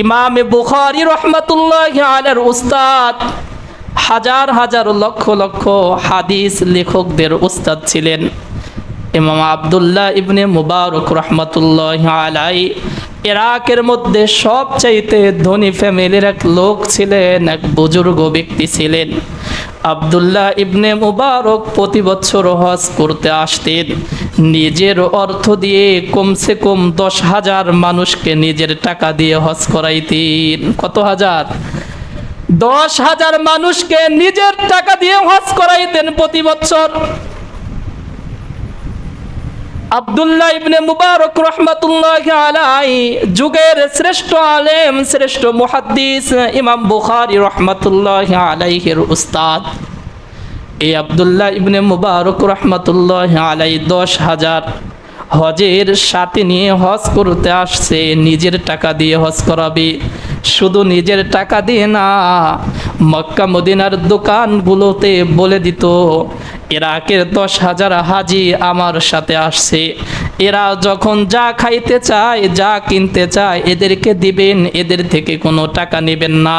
ইমাম বুখারি রহমতুল্লাহ আলের উস্তাদ হাজার হাজার লক্ষ লক্ষ হাদিস লেখকদের উস্তাদ ছিলেন। ইমাম আবদুল্লাহ ইবনে মুবারক রহমতুল্লাহ আলাই ইরাকের মধ্যে সবচাইতে ধনী ফ্যামিলির এক লোক ছিলেন, এক বুজুর্গ ব্যক্তি ছিলেন। আবদুল্লাহ ইবনে মুবারক প্রতি বছর হজ করতে আসতেন। নিজের অর্থ দিয়ে কমসে কম দশ হাজার মানুষকে নিজের টাকা দিয়ে হজ করাইতেন। কত হাজার? দশ হাজার মানুষকে নিজের টাকা দিয়ে হজ করাইতেন প্রতি বছর। আব্দুল্লাহ ইবনে মুবারক রহমাতুল্লাহ আলাই যুগের শ্রেষ্ঠ আলেম, শ্রেষ্ঠ মুহাদ্দিস ইমাম বুখারী রহমাতুল্লাহ আলাইহির উস্তাদ। এই আব্দুল্লাহ ইবনে মুবারক রহমাতুল্লাহ আলাই দশ হাজার হজের সাথে নিয়ে হজ করতে আসছে, নিজের টাকা দিয়ে হজ করাবে। শুধু নিজের টাকা দিয়ে না, মক্কা মদিনার দোকানগুলোতে বলে দিত ইরাকের দশ হাজার হাজি আমার সাথে আসছে। এরা যখন যা খাইতে চায়, যা কিনতে চায়, এদেরকে দিবেন, এদের থেকে কোনো টাকা নেবেন না।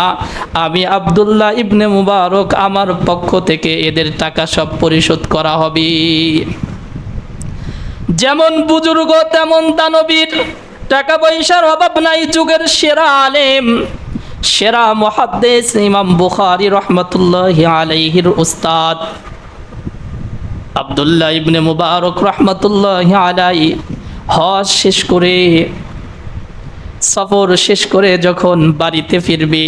আমি আবদুল্লাহ ইবনে মুবারক আমার পক্ষ থেকে এদের টাকা সব পরিশোধ করা হবে। যেমন বুজুর্গ, তেমন দানবীর। টাকা পয়সার অভাব নাই যুগের সেরা আলেম। সেরা মহাদ্দেশ ইমাম বুখারি রহমতুল্লাহ আলাইহির উস্তাদ। আবদুল্লাহ ইবনে মুবারক রহমতুল্লাহ আলাই হজ শেষ করে, সফর শেষ করে যখন বাড়িতে ফিরবে,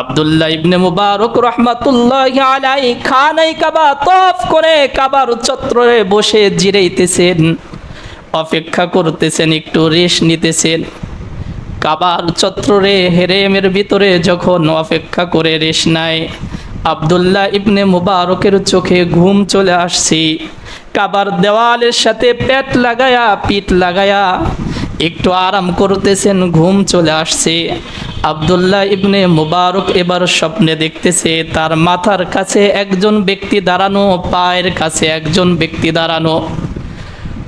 আবদুল্লাহ ইবনে মুবারক রহমাতুল্লাহ আলাই খানাই কাবা তফ করে কাবার চত্বরে বসে জিরাইতেছেন, অপেক্ষা করতেছেন, একটু রেস্ট নিতেছেন। কাবার চত্বরে হেরেমের ভিতরে যখন অপেক্ষা করে রেশ নেয় আবদুল্লাহ ইবনে মুবারকের চোখে ঘুম চলে আসছে। কাবার দেওয়ালের সাথে পেট লাগায়া, পিঠ লাগায়া একটু আরাম করতেছেন, ঘুম চলে আসছে। আবদুল্লাহ ইবনে মুবারক এবার স্বপ্নে দেখতেছে, তার মাথার কাছে একজন ব্যক্তি দাঁড়ানো, পায়ের কাছে একজন ব্যক্তি দাঁড়ানো।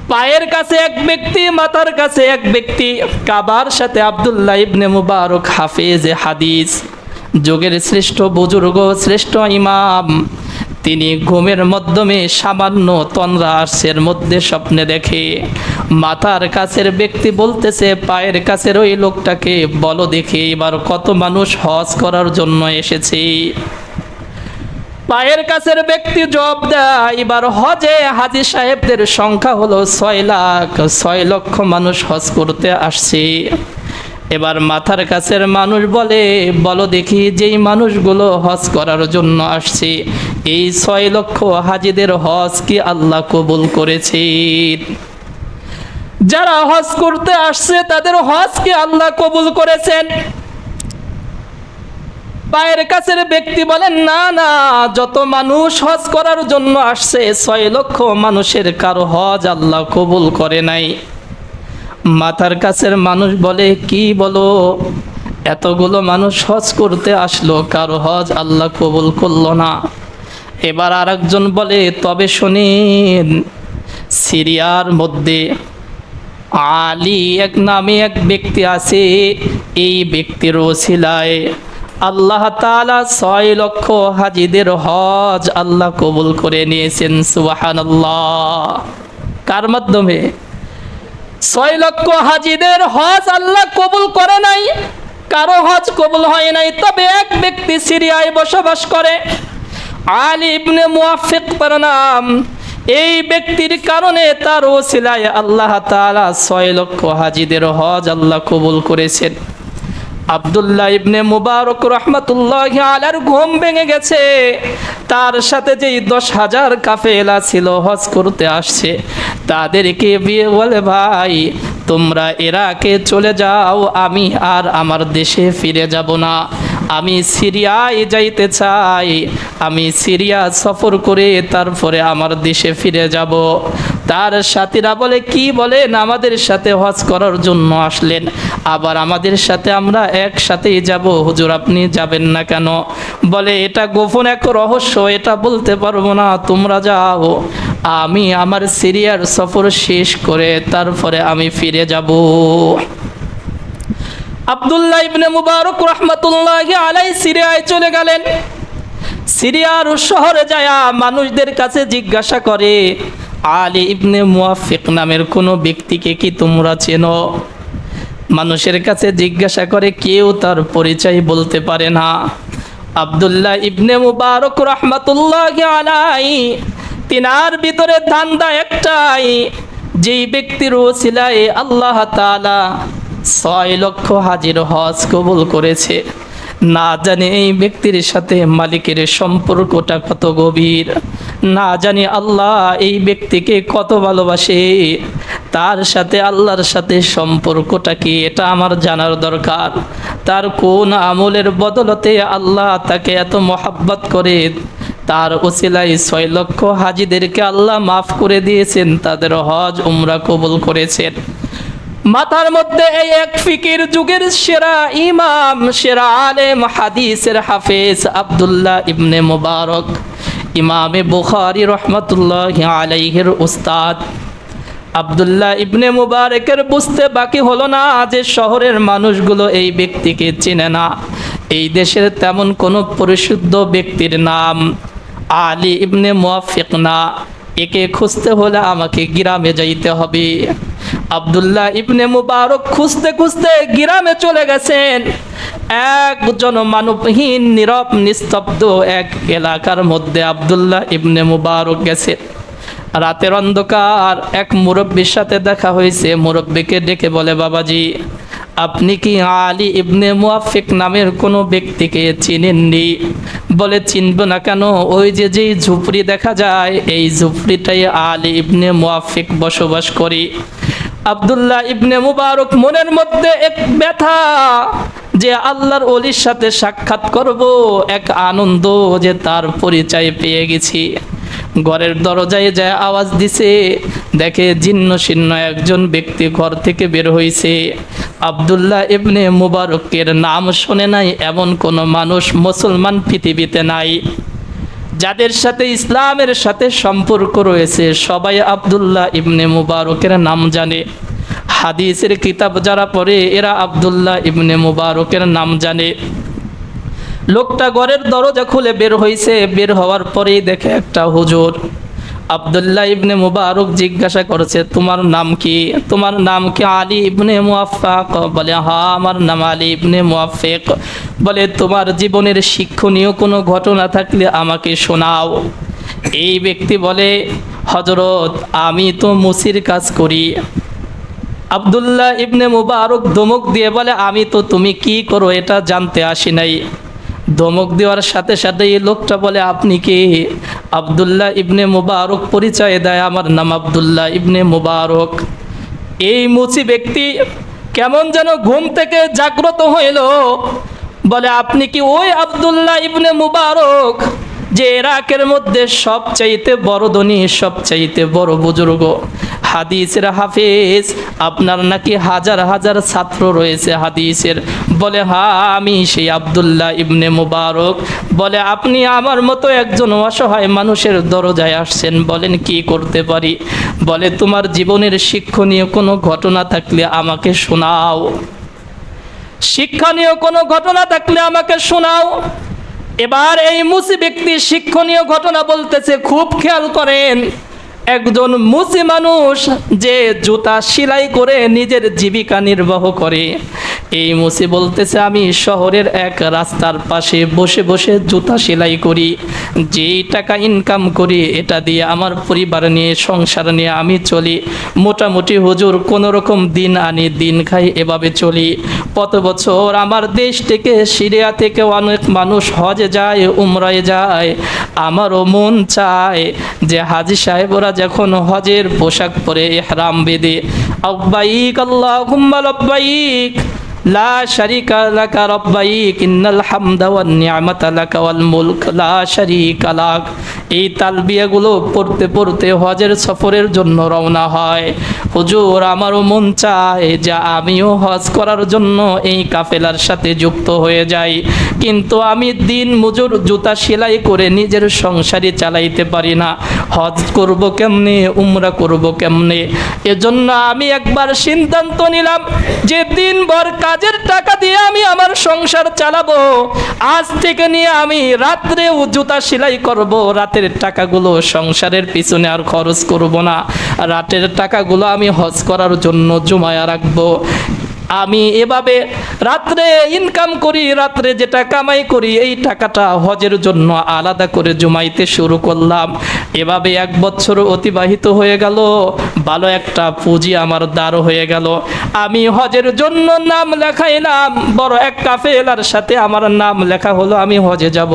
পায়ের কাছে এক ব্যক্তি, মাথার কাছে এক ব্যক্তি। কাবার সাথে আবদুল্লাহ ইবনে মুবারক হাফেজ হাদিস। যুগের শ্রেষ্ঠ বুজুর্গ, শ্রেষ্ঠ ইমাম। তিনি ঘুমের মাধ্যমে সামান্য তন্দ্রাসের মধ্যে স্বপ্নে দেখে। মাথার কাছের ব্যক্তি বলতেছে, পায়ের কাছের ওই লোকটাকে বলো দেখে, এবার কত মানুষ হজ করার জন্য এসেছে। পায়ের কাছের ব্যক্তি জব দেয়, এবার হজে হাজি সাহেবদের সংখ্যা হলো ছয় লাখ, ছয় লক্ষ মানুষ হজ করতে আসছে। এবার মাথার কাছের মানুষ বলে, বলো দেখি যেই মানুষগুলো হজ করার জন্য আসছে, এই ছয় লক্ষ হাজিদের হজ কি আল্লাহ কবুল করেছে? যারা হজ করতে আসছে, তাদের হজ কি আল্লাহ কবুল করেছেন? পায়ের কাছের ব্যক্তি বলেন, না না, যত মানুষ হজ করার জন্য আসছে, ছয় লক্ষ মানুষের কারও হজ আল্লাহ কবুল করে নাই। মাথার কাছের মানুষ বলে, কি বলো? এতগুলো মানুষ হজ করতে আসলো, কারও হজ আল্লাহ কবুল করল না। এবার আরেকজন বলে, তবে শুনিন সিরিয়ার মধ্যে আলী এক নামে এক ব্যক্তি আছে, এই ব্যক্তির ওসিলায় আল্লাহ তাআলা ছয় লক্ষ হাজিদের হজ আল্লাহ কবুল করে নিয়েছেন সুবাহান কার মাধ্যমে? ছয় লক্ষ হাজিদের হজ আল্লাহ কবুল করে নাই। কারও হজ কবুল হয় নাই, তবে এক ব্যক্তি সিরিয়ায় বসবাস করে। আলী ইবনে মুআফিক তার নাম। এই ব্যক্তির কারণে তার ওসিলায় আল্লাহ তাআলা ছয় লক্ষ হাজিদের হজ আল্লাহ কবুল করেছেন। আবদুল্লাহ ইবনে মুবারক রহমতুল্লাহ আলার ঘুম ভেঙে গেছে। তার সাথে যেই দশ হাজার কাফেলা ছিল, হজ করতে আসছে। তাদেরকে বিয়ে বলে, ভাই, তোমরা এরাকে চলে যাও, আমি আর আমার দেশে ফিরে যাব না। আমি সিরিয়ায় যাইতে চাই, আমি সিরিয়া সফর করে তারপরে আমার দেশে ফিরে যাব। তার সাথীরা বলে, কি বলেন, আমাদের সাথে হজ করার জন্য আসলেন, আবার আমাদের সাথে আমরা একসাথেই যাব, হুজুর আপনি যাবেন না কেন? বলে, এটা গোপন এক রহস্য, এটা বলতে পারব না, তোমরা যাও। আমি আমার সিরিয়ার সফর শেষ করে তারপরে আমি ফিরে যাব। আব্দুল্লাহ ইবনে মুবারক রহমতুল্লাহ আলাই সিরিয়ায় চলে গেলেন। সিরিয়ার শহরে যায়া মানুষদের কাছে জিজ্ঞাসা করে, আলী ইবনে মুয়াফিক নামের কোনো ব্যক্তিকে কি তোমরা চেনো? মানুষের কাছে জিজ্ঞাসা করে, কেউ তার পরিচয় বলতে পারে না। আব্দুল্লাহ ইবনে মুবারক রহমতুল্লাহ আলাই তিনার ভিতরে ধান্দা একটাই, যেই ব্যক্তির ওসিলায় আল্লাহ তাআলা ছয় লক্ষ হাজির হজ কবুল করেছে। না জানি এই ব্যক্তির সাথে মালিকের সম্পর্কটা কত গভীর, না জানি আল্লাহ এই ব্যক্তিকে কত ভালোবাসে, তার সাথে আল্লাহর সাথে সম্পর্কটা কি, এটা আমার জানার দরকার। তার কোন আমলের বদলতে আল্লাহ তাকে এত মহাব্বত করে তার ওসিলাই ছয় লক্ষ হাজিদেরকে আল্লাহ মাফ করে দিয়েছেন, তাদের হজ উমরা কবুল করেছেন। মাথার মধ্যে এই এক ফিকির যুগের সেরা ইমাম, সেরা আলেম, হাদিসের হাফেজ আব্দুল্লাহ ইবনে মুবারক, ইমামে বুখারি রহমতুল্লাহ আলাইহের উস্তাদ। আব্দুল্লাহ ইবনে মুবারকের বুঝতে বাকি হলো না যে শহরের মানুষগুলো এই ব্যক্তিকে চেনে না। এই দেশের তেমন কোনো পরিশুদ্ধ ব্যক্তির নাম আলী ইবনে মুয়াফিক না একে খুঁজতে হলে আমাকে গ্রামে যাইতে হবে। আব্দুল্লাহ ইবনে মুবারক খুঁজতে খুঁজতে গ্রামে চলে গেছেন। একজন মানবহীন নীরব, নিস্তব্ধ এক এলাকার মধ্যে আব্দুল্লাহ ইবনে মুবারক গেছে। রাতের অন্ধকার, এক মুরব্বীর সাথে দেখা হয়েছে। মুরব্বীকে ডেকে বলে, বাবাজি, আপনি কি আলী ইবনে মুয়াফিক নামের কোনো ব্যক্তিকে চিনেননি? বলে চিনব না কেন? ওই যে যেই ঝুপড়ি দেখা যায়, এই ঝুপড়িটাই আলী ইবনে মুয়াফিক বসবাস করি। আব্দুল্লাহ ইবনে মুবারক মনের মধ্যে এক ব্যথা যে আল্লাহর অলির সাথে সাক্ষাৎ করব, এক আনন্দ যে তার পরিচয় পেয়ে গেছি। ঘরের দরজায় যায় আওয়াজ দিছে, দেখে জিন্ন শীর্ণ একজন ব্যক্তি ঘর থেকে বের হয়েছে আব্দুল্লাহ ইবনে মুবারকের নাম শোনে নাই, এমন কোনো মানুষ মুসলমান পৃথিবীতে নাই। যাদের সাথে ইসলামের সাথে সম্পর্ক রয়েছে, সবাই আব্দুল্লাহ ইবনে মুবারকের নাম জানে। হাদিসের কিতাব যারা পড়ে, এরা আব্দুল্লাহ ইবনে মুবারকের নাম জানে। লোকটা ঘরের দরজা খুলে বের হয়েছে বের হওয়ার পরেই দেখে একটা হুজুর আব্দুল্লাহ ইবনে মুবারক জিজ্ঞাসা করেছে, তোমার নাম কি? তোমার নাম কি? আলী ইবনে মুআফাক বলে হ্যাঁ আমার নাম আলী ইবনে মুআফিক বলে, তোমার জীবনের শিক্ষণীয় কোনো ঘটনা থাকলে আমাকে শোনাও। এই ব্যক্তি বলে হজরত আমি তো মুসির কাজ করি। আব্দুল্লাহ ইবনে মুবারক ধমক দিয়ে বলে, আমি তো, তুমি কি করো এটা জানতে আসি নাই। ধমক দেওয়ার সাথে সাথে এই লোকটা বলে, আপনি কি? আব্দুল্লাহ ইবনে মুবারক পরিচয় দেয়, আমার নাম আবদুল্লাহ ইবনে মুবারক। এই মুচি ব্যক্তি কেমন যেন ঘুম থেকে জাগ্রত হইল। বলে, আপনি কি ওই আবদুল্লাহ ইবনে মুবারক যে ইরাকের মধ্যে সবচাইতে বড় ধনী, সবচাইতে বড় বুজুর্গ? হাদিসের হাফেজ, আপনার নাকি হাজার হাজার ছাত্র রয়েছে হাদিসের। বলে, হা, আমি সেই আবদুল্লাহ ইবনে মুবারক। বলে, আপনি আমার মতো একজন অসহায় মানুষের দরজায় আসছেন, বলেন কি করতে পারি? বলে, তোমার জীবনের শিক্ষণীয় কোনো ঘটনা থাকলে আমাকে শোনাও। শিক্ষণীয় কোনো ঘটনা থাকলে আমাকে শোনাও। এবার এই মুসি ব্যক্তি শিক্ষণীয় ঘটনা বলতেছে, খুব খেয়াল করেন একজন মুসি মানুষ যে জুতা সেলাই করে নিজের জীবিকা নির্বাহ করে। এই মুসি বলতেছে আমি শহরের এক রাস্তার পাশে বসে বসে জুতা সেলাই করি। যেই টাকা ইনকাম করি, এটা দিয়ে আমার পরিবার নিয়ে, সংসার নিয়ে আমি চলি। মোটামুটি হুজুর কোনো রকম দিন আনি, দিন খাই, এভাবে চলি। কত বছর আমার দেশ থেকে সিরিয়া থেকে অনেক মানুষ হজে যায়, উমরায় যায়। আমারও মন চায় যে হাজি সাহেবরা যখন হজের পোশাক পরে এহরাম বেঁধে, আব্বাইক আল্লাহুম্মা লব্বাইক লা শারিকা লাকা রব্বাইক, ইন্নাল হামদা ওয়ান নি'মাতা লাকা ওয়াল মুলক, লা শারিকা লাক। এই তালবিয়াগুলো পড়তে পড়তে হজের সফরের জন্য রওনা হয়। হুজুর, আমারও মন চায় যে আমিও হজ করার জন্য এই কাফেলার সাথে যুক্ত হয়ে যাই। কিন্তু আমি দিন মজুর জুতা সেলাই করে নিজের সংসারই চালাইতে পারি না। হজ করব কেমনে, উমরা করব কেমনে? এজন্য আমি একবার সিদ্ধান্ত নিলাম যে দিনভর কাজের টাকা দিয়ে আমি আমার সংসার চালাবো। আজ থেকে নিয়ে আমি রাত্রেও জুতা সেলাই করব। রাতের টাকাগুলো সংসারের পিছনে আর খরচ করব না। রাতের টাকাগুলো আমি হজ করার জন্য জমায়া রাখব। আমি এভাবে রাত্রে ইনকাম করি, রাত্রে যেটা কামাই করি, এই টাকাটা হজের জন্য আলাদা করে জমাইতে শুরু করলাম। এভাবে এক বছর অতিবাহিত হয়ে গেল, ভালো একটা পুঁজি আমার দাঁড় হয়ে গেল। আমি হজের জন্য নাম লেখাইলাম, বড় এক কাফেলার সাথে আমার নাম লেখা হলো, আমি হজে যাব।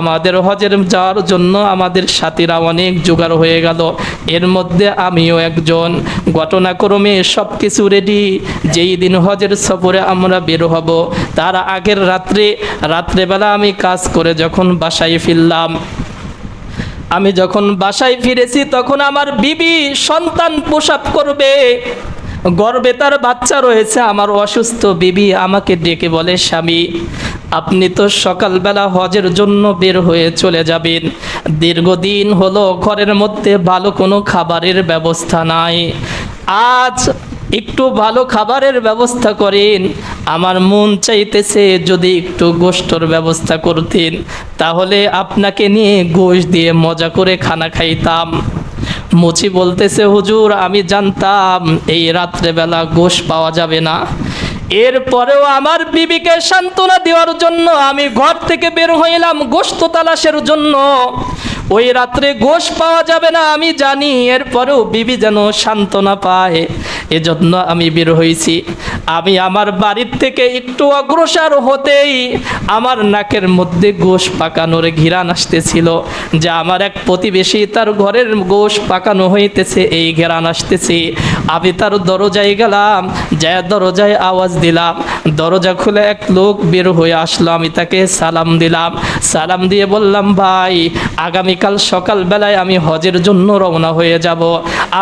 আমাদের হজের যাওয়ার জন্য আমাদের সাথীরা অনেক জোগাড় হয়ে গেল। এর মধ্যে আমিও একজন। ঘটনাক্রমে সব কিছু রেডি যেই দিন হজের সফরে আমরা বের হব, তার আগের রাত্রে, রাত্রেবেলা আমি কাজ করে যখন বাসায় ফিরলাম। আমি যখন বাসায় ফিরেছি, তখন আমার বিবি সন্তান প্রসাব করবে। গর্বে তার বাচ্চা রয়েছে, আমার অসুস্থ বিবি আমাকে ডেকে বলে, স্বামী আপনি তো সকালবেলা হজের জন্য বের হয়ে চলে যাবেন। দীর্ঘদিন হলো ঘরের মধ্যে ভালো কোনো খাবারের ব্যবস্থা নাই। আজ একটু ভালো খাবারের ব্যবস্থা করেন। আমার মন চাইতেছে যদি একটু গোষ্ঠর ব্যবস্থা করতেন, তাহলে আপনাকে নিয়ে গোশ দিয়ে মজা করে খানা খাইতাম। মুচি বলতেছে, হুজুর, আমি জানতাম এই রাত্রেবেলা গোশ পাওয়া যাবে না। এরপরেও আমার বিবিকে সান্ত্বনা দেওয়ার জন্য আমি ঘর থেকে বের হইলাম গোস্ত তালাশের জন্য। ওই রাত্রে গোশ পাওয়া যাবে না, আমি জানি। এরপরেও বিবি যেন সান্ত্বনা পায়। এজন্য আমি বের হয়েছি। আমি আমার বাড়ির থেকে একটু অগ্রসর হতেই আমার নাকের মধ্যে গোশ পাকানোর ঘিরান আসতেছিল, যে আমার এক প্রতিবেশী তার ঘরের গোশ পাকানো হইতেছে, এই ঘেরান আসতেছে। আমি তার দরজায় গেলাম যায় দরজায় আওয়াজ দিলাম। দরজা খুলে এক লোক বের হয়ে আসলো, আমি তাকে সালাম দিলাম। সালাম দিয়ে বললাম, ভাই, আগামীকাল সকালবেলায় আমি হজের জন্য রওনা হয়ে যাব।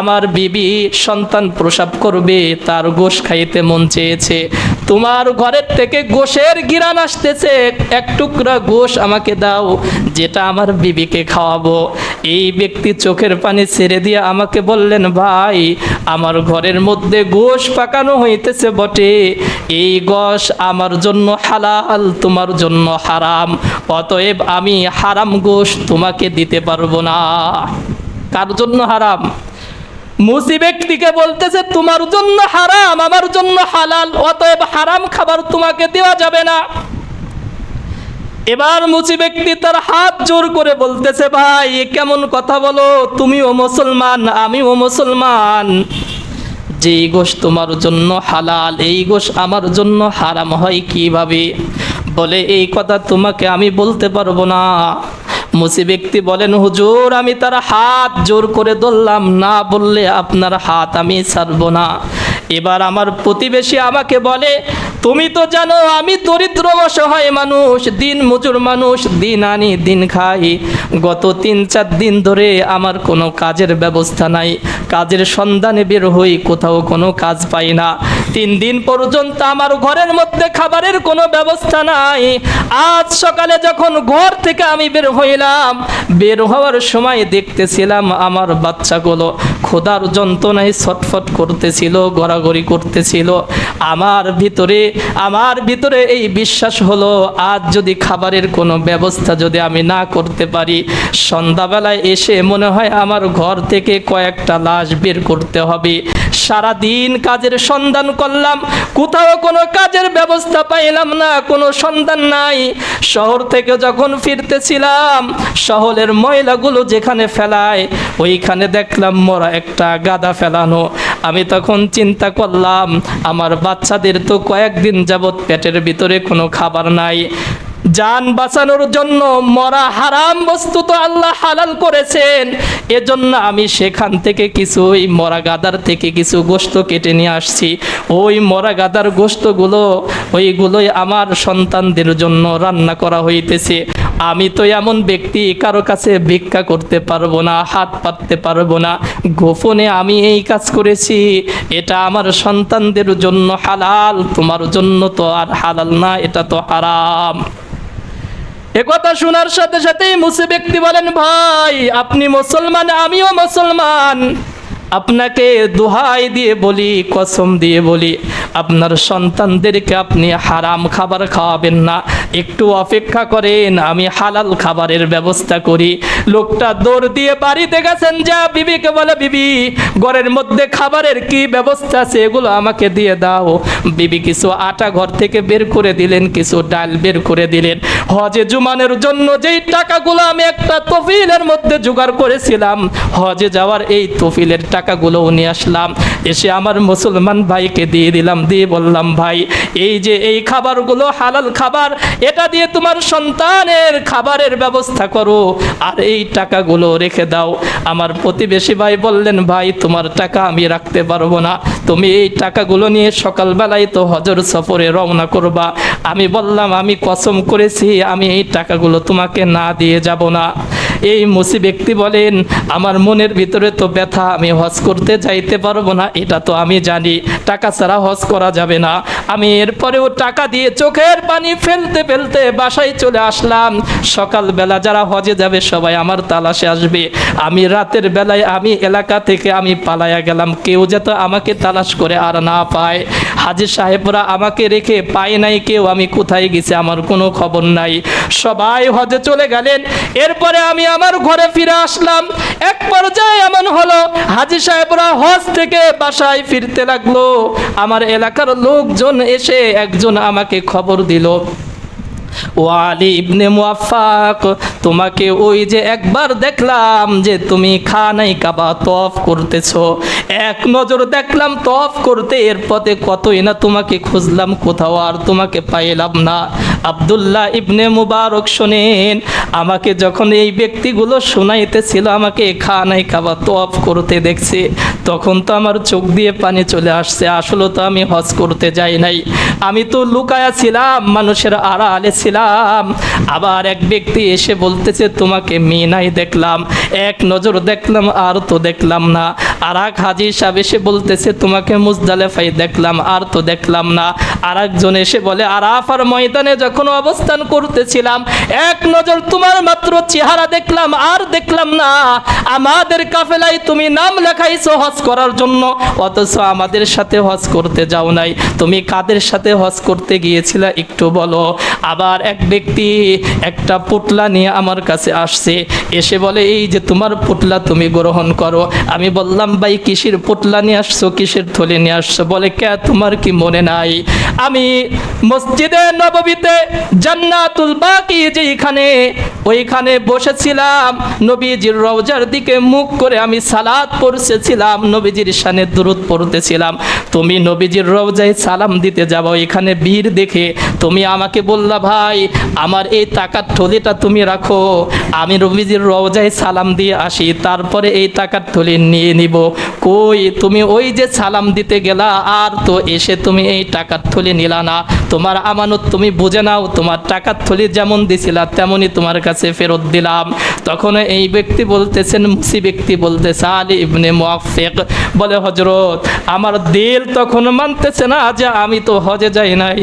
আমার বিবি সন্তান প্রসাব করবে, তার গোশ খাইতে মন চেয়েছে। তোমার ঘরের থেকে গোশের গিরান আসতেছে, এক টুকরা গোশ আমাকে দাও, যেটা আমার বিবিকে খাওয়াবো। এই ব্যক্তি চোখের পানি ছেড়ে দিয়ে আমাকে বললেন, ভাই, আমার ঘরের মধ্যে গোশ পাকানো হইতেছে বটে। এই গোশ আমার জন্য হালাল, তোমার জন্য হারাম। অতএব আমি হারাম গোশ তোমাকে দিতে পারব না। কার জন্য হারাম? মুসি ব্যক্তিকে বলতেছে, তোমার জন্য হারাম, আমার জন্য হালাল, অতএব হারাম খাবার তোমাকে দেওয়া যাবে না। এবার মুচি ব্যক্তি তার হাত জোর করে বলতেছে, ভাই, এ কেমন কথা বলো? তুমিও মুসলমান, আমিও মুসলমান। যেই গোশ তোমার জন্য হালাল, এই গোশ আমার জন্য হারাম হয় কীভাবে? বলে, এই কথা তোমাকে আমি বলতে পারব না। মুসি ব্যক্তি বলেন, হুজুর, আমি তার হাত জোর করে ধরলাম। না বললে আপনার হাত আমি ছাড়বো না। এবার আমার প্রতিবেশী আমাকে বলে তুমি তো জানো আমি দরিদ্র অসহায় মানুষ, দিন মজুর মানুষ, দিন আনি, দিন খাই। গত তিন, চার দিন ধরে আমার কোনো কাজের ব্যবস্থা নাই। কাজের সন্ধানে বের হই, কোথাও কোনো কাজ পাই না। তিন দিন পর্যন্ত আমার ঘরের মধ্যে খাবারের কোনো ব্যবস্থা নাই। আজ সকালে যখন ঘর থেকে আমি বের হইলাম, বের হওয়ার সময় দেখতেছিলাম আমার বাচ্চাগুলো খোদার যন্ত্রণায় ছটফট করতেছিল, গড়াগড়ি করতেছিল। আমার ভিতরে আমার ভিতরে এই বিশ্বাস হলো, আজ যদি খাবারের কোনো ব্যবস্থা যদি আমি না করতে পারি, সন্ধ্যাবেলায় এসে মনে হয় আমার ঘর থেকে কয়েকটা লাশ বের করতে হবে। সারা দিন কাজের সন্ধান করলাম, কোথাও কোনো কাজের ব্যবস্থা পাইলাম না, কোনো সন্ধান নাই। শহর থেকে যখন ফিরতেছিলাম, শহরের ময়লাগুলো যেখানে ফেলায়, ওইখানে দেখলাম মরা একটা গাদা ফেলানো। আমি তখন চিন্তা করলাম, আমার বাচ্চাদের তো কয়েকদিন যাবৎ পেটের ভিতরে কোনো খাবার নাই। যান বাঁচানোর জন্য মরা হারাম বস্তু তো আল্লাহ হালাল করেছেন। এজন্য আমি সেখান থেকে কিছু ওই মরা গাদার থেকে কিছু গোস্ত কেটে নিয়ে আসছি। ওই মরা গাদার গোস্তগুলো ওইগুলোই আমার সন্তানদের জন্য রান্না করা হইতেছে। আমি তো এমন ব্যক্তি, কারও কাছে ভিক্ষা করতে পারব না, হাত পাততে পারব না। গোপনে আমি এই কাজ করেছি। এটা আমার সন্তানদের জন্য হালাল, তোমার জন্য তো আর হালাল না, এটা তো হারাম। একথা শোনার সাথে সাথেই মুসি ব্যক্তি বলেন, ভাই, আপনি মুসলমান, আমিও মুসলমান। আপনাকে দোহাই দিয়ে বলি, কসম দিয়ে বলি আপনার সন্তানদেরকে আপনি হারাম খাবার খাওয়াবেন না। একটু অপেক্ষা করেন, আমি হালাল খাবারের ব্যবস্থা করি। লোকটা দৌড় দিয়ে বাড়িতে গেছেন, যা বিবিকে বলে বিবি, ঘরের মধ্যে খাবারের কি ব্যবস্থা আছে? এগুলো আমাকে দিয়ে দাও। বিবি কিছু আটা ঘর থেকে বের করে দিলেন, কিছু ডাল বের করে দিলেন। হজে জুমানের জন্য যেই টাকাগুলো আমি একটা তফিলের মধ্যে জোগাড় করেছিলাম, হজে যাওয়ার এই তফিলের টাকাগুলো নিয়ে আসলাম। এসে আমার মুসলমান ভাইকে দিয়ে দিলাম দিয়ে বললাম, ভাই, এই যে এই খাবারগুলো হালাল খাবার, এটা দিয়ে তোমার সন্তানের খাবারের ব্যবস্থা করো। আর এই টাকাগুলো রেখে দাও। আমার প্রতিবেশী ভাই বললেন, ভাই, তোমার টাকা আমি রাখতে পারব না। তুমি এই টাকাগুলো নিয়ে সকালবেলায় তো হজর সফরে রওনা করবা। আমি বললাম, আমি কসম করেছি, আমি এই টাকাগুলো তোমাকে না দিয়ে যাব না। এই মুসি ব্যক্তি বলেন, আমার মনের ভিতরে তো ব্যথা, আমি হজ করতে যাইতে পারব না, এটা তো আমি জানি, টাকা ছাড়া হজ করা যাবে না। আমি এরপরেও টাকা দিয়ে চোখের পানি ফেলতে ফেলতে বাসায় চলে আসলাম। সকালবেলা যারা হজে যাবে, সবাই আমার তালাশে আসবে। আমি রাতের বেলায় আমি এলাকা থেকে আমি পালায়া গেলাম। কেউ যাতে আমাকে তালাশ করে আর না পায়। হাজির সাহেবরা আমাকে রেখে পায় নাই, কেউ আমি কোথায় গেছি, আমার কোনো খবর নাই। সবাই হজে চলে গেলেন। এরপরে আমি আমার ঘরে ফিরে আসলাম। এক পর্যায়ে এমন হলো, হাজি সাহেবরা হজ থেকে বাসায় ফিরতে লাগল। আমার এলাকার লোকজন এসে একজন আমাকে খবর দিল। ও আলী ইবনে মুআফাক তোমাকে ওই যে একবার দেখলাম যে তুমি খানাই কাবা তফ করতেছো। এক নজর দেখলাম তফ করতে এর পথে কতই না তোমাকে খুঁজলাম কোথাও আর তোমাকে পাইলাম না। আব্দুল্লাহ ইবনে মুবারক শোনেন, আমাকে যখন এই ব্যক্তিগুলো শোনাইতেছিল, আমাকে খানাই কাবা তফ করতে দেখছে। তখন তো আমার চোখ দিয়ে পানি চলে আসছে আসলে তো আমি হজ করতে যাই নাই। আমি তো লুকায়া ছিলাম, মানুষের আড়ালে ছিলাম। আবার এক ব্যক্তি এসে বলতেছে, তোমাকে মিনাই দেখলাম, এক নজর দেখলাম, আর তো দেখলাম না। আর এক হাজি সাহেব এসে বলতেছে, তোমাকে মুজদালেফাই দেখলাম, আর তো দেখলাম না। আর একজন এসে বলে, আরাফার ময়দানে যখন অবস্থান করতেছিলাম, এক নজর তোমার মাত্র চেহারা দেখলাম, আর দেখলাম না। আমাদের কাফেলায় তুমি নাম লেখাইছো হজ করার জন্য, অথচ আমাদের সাথে হজ করতে যাও নাই। তুমি কাদের সাথে হজ করতে গিয়েছিলে একটু বলো। আবার এক ব্যক্তি একটা পুটলা নিয়ে আমার কাছে আসছে। এসে বলে, এই যে তোমার পুটলা তুমি গ্রহণ করো। আমি বললাম, ভাই, কিসের পুটলা নিয়ে আসছো? কিসের থলে নিয়ে আসছো? বলে, কে, তোমার কি মনে নাই? আমি মসজিদে নববীতে জান্নাতুল বাকি যেখানে ওইখানে বসেছিলাম। নবীজির রওজার দিকে মুখ করে আমি সালাত পড়তেছিলাম নবীজির শানে দূরত পড়তেছিলাম। তুমি নবীজির রওজায় সালাম দিতে যাব, এখানে বীর দেখে। তুমি আমাকে বললা, ভাই, আমার এই টাকার থলিটা তুমি রাখো। আমি নবীজির রওজায় সালাম দিয়ে আসি, তারপরে এই টাকার থলি নিয়ে নিব। কই, তুমি ওই যে সালাম দিতে গেলা, আর তো এসে তুমি এই টাকার থলি নিলা না। তোমার আমানত তুমি বুঝে নাও, তোমার টাকার থলি যেমন দিছিলা তেমনই তোমার কাছে ফেরত দিলাম। তখন এই ব্যক্তি বলতেছেন, মুসি ব্যক্তি বলতেছে আলী ইবনে মুআফিক বলে হজরত আমার দিল তখন মানতেছে না যে আমি তো হজে যাই নাই,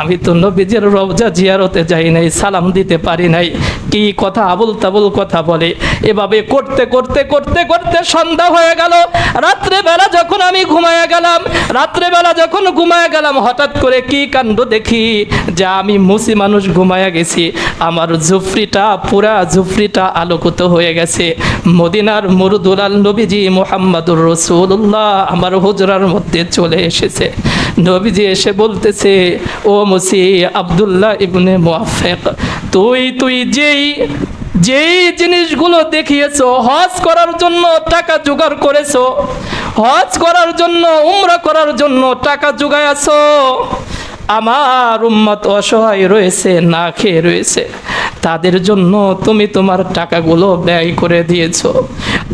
আমি তো নবীজির রওজা জিয়ারতে যাই নাই, সালাম দিতে পারি নাই। কি কথা? আবুল তাবুল কথা বলে। এভাবে করতে করতে করতে করতে সন্ধ্যা হয়ে গেল। রাত্রে বেলা যখন আমি ঘুমায়া গেলাম রাত্রে বেলা যখন ঘুমায়া গেলাম, হঠাৎ করে কি কাণ্ড দেখি যে আমি মুসি মানুষ ঘুমায়া গেছি। আমার জুফরিটা পুরা জুফরিটা আলোকিত হয়ে গেছে। মদিনার মুরুদুলাল নবীজি মোহাম্মদুর রসুল্লাহ আমার হুজরার মধ্যে চলে এসেছে। নবীজি এসে বলতেছে, ও মুসি আবদুল্লাহ ইবনে মুআফিক তুই তুই যেই যেই জিনিসগুলো দেখিয়েছো, হজ করার জন্য টাকা জোগাড় করেছ, হজ করার জন্য, উমরা করার জন্য টাকা জোগায়াছো আমার উম্মত অসহায় রয়েছে, না খেয়ে রয়েছে। তাদের জন্য তুমি তোমার টাকাগুলো ব্যয় করে দিয়েছ।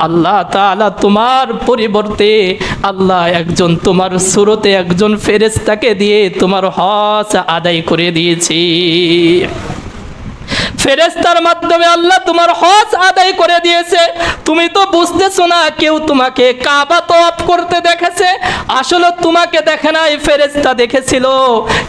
আল্লাহ তালা তোমার পরিবর্তে আল্লাহ একজন তোমার সুরতে একজন ফেরেস্তাকে দিয়ে তোমার হজ আদায় করে দিয়েছি। ফেরেস্তার মাধ্যমে আল্লাহ তোমার হজ আদায় করে দিয়েছে। তুমি তো বুঝতেছো না, কেউ তোমাকে কাবা তো আপ করতে দেখেছে। আসলে তোমাকে দেখে নাই ফেরেস্তা দেখেছিল।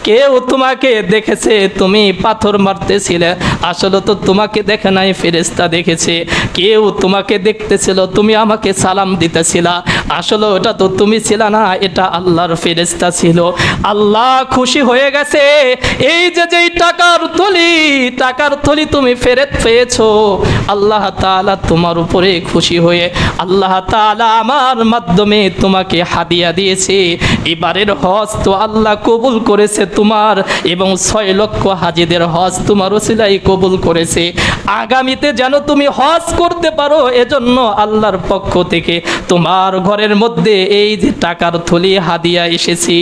কেউ তোমাকে দেখেছে, তুমি পাথর মারতেছিলে। আসলে তো তোমাকে দেখে নাই ফেরেস্তা দেখেছে। কেউ তোমাকে দেখতেছিল, তুমি আমাকে সালাম দিতেছিলা। আসলে ওটা তো তুমি ছিল না, এটা আল্লাহর ফেরেস্তা ছিল। আল্লাহ খুশি হয়ে গেছে। এই যে যেই টাকার থলি টাকার থলি তুমি ফেরত পেয়েছ, আল্লাহ তাআলা তোমার উপরে খুশি হয়ে, আল্লাহ তাআলা আমার মাধ্যমে তোমাকে হাদিয়া দিয়েছে। এবারের হজ তো আল্লাহ কবুল করেছে তোমার, এবং ছয় লক্ষ হাজিদের হজ তোমার ওসিলাই কবুল করেছে। আগামীতে যেন তুমি হজ করতে পারো, এজন্য আল্লাহর পক্ষ থেকে তোমার ঘরের মধ্যে এই যে টাকার থলি, হাদিয়া এসেছি।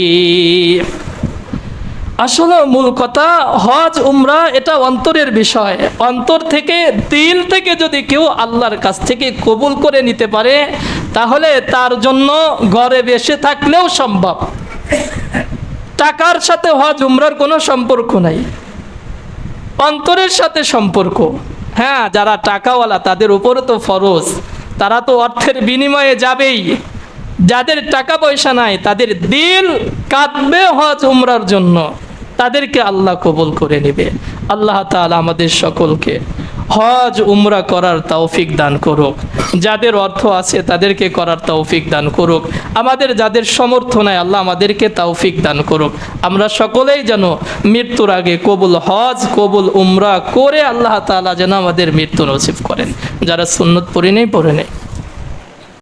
আসলে মূল কথা, হজ, উমরা এটা অন্তরের বিষয়। অন্তর থেকে, দিল থেকে যদি কেউ আল্লাহর কাছ থেকে কবুল করে নিতে পারে, তাহলে তার জন্য ঘরে বেসে থাকলেও সম্ভব। টাকার সাথে হজ, উমরার কোনো সম্পর্ক নাই। অন্তরের সাথে সম্পর্ক। হ্যাঁ যারা টাকাওয়ালা, তাদের উপরও তো ফরজ। তারা তো অর্থের বিনিময়ে যাবেই। যাদের টাকা পয়সা নাই, তাদের দিল কাঁদবে হজ উমরার জন্য। তাদেরকে আল্লাহ কবুল করে নেবে। আল্লাহ তালা আমাদের সকলকে হজ, উমরা করার তৌফিক দান করুক। যাদের অর্থ আছে তাদেরকে করার তৌফিক দান করুক। আমাদের যাদের সমর্থ নাই, আল্লাহ আমাদেরকে তৌফিক দান করুক। আমরা সকলেই যেন মৃত্যুর আগে কবুল হজ, কবুল উমরা করে আল্লাহ তালা যেন আমাদের মৃত্যু নসিব করেন। যারা সুন্নত পড়ে নেই পড়ে নেই।